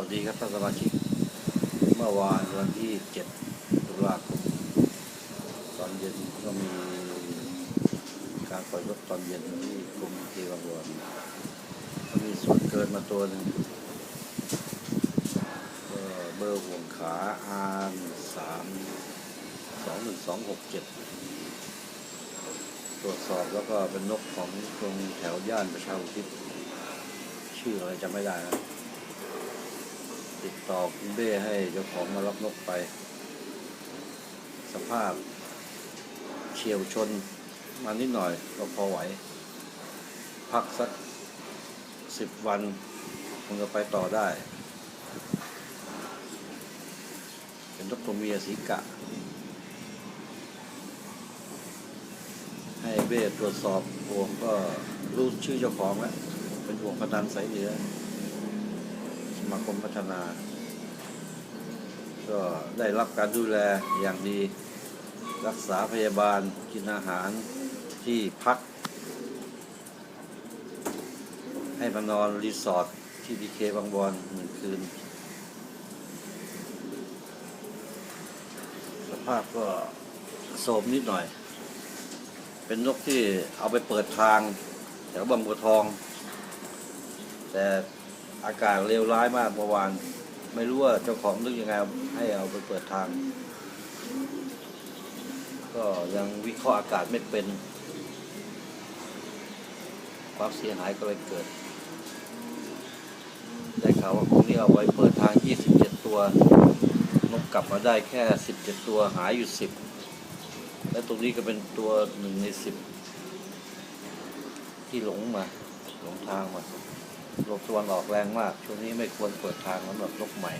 วัสดีครับท่านสมาชิก เมื่อวานวันที่ 7 ตุลาคม ตอนเย็นก็มีการปล่อยรถตอนเย็นที่กรมเทวบวรก็มีส่วนเกินมาตัวหนึ่งเบอร์ห่วงขาอาร์สามสองหนึ่งสองหกเจ็ดตรวจสอบแล้วก็เป็นนกของตรงแถวย่านประชาอุทิศชื่ออะไรจำไม่ได้นะ ติดต่อคุณเบ้ให้เจ้าของมารับนกไป สภาพเฉียวชนมานิดหน่อยก็พอไหว พักสักสิบวันคงจะไปต่อได้ เป็นนกตัวเมียสีกะ ให้เบ้ตรวจสอบห่วงก็รู้ชื่อเจ้าของแล้วเป็นห่วงพนันสายเหนือ มาคมพัฒนา ก็ได้รับการดูแลอย่างดี รักษาพยาบาลกินอาหารที่พัก ให้มานอนรีสอร์ทที่ดีเคบางบอนหนึ่งคืน สภาพก็โสมนิดหน่อย เป็นนกที่เอาไปเปิดทางแถวบางบัวทอง แต่ อากาศเลวร้ายมากเมื่อวาน ไม่รู้ว่าเจ้าของนึกยังไงให้เอาไปเปิดทาง ก็ยังวิเคราะห์อากาศไม่เป็น ความเสียหายก็เลยเกิด ได้ข่าวว่าพวกนี้เอาไว้เปิดทาง 27 ตัวนกกลับมาได้แค่ 17 ตัวหายอยู่ 10 และตรงนี้ก็เป็นตัวหนึ่งใน 10 ที่หลงมา หลงทางมา ลมตะวันออกแรงมาก ช่วงนี้ไม่ควรเปิดทางสำหรับนกใหม่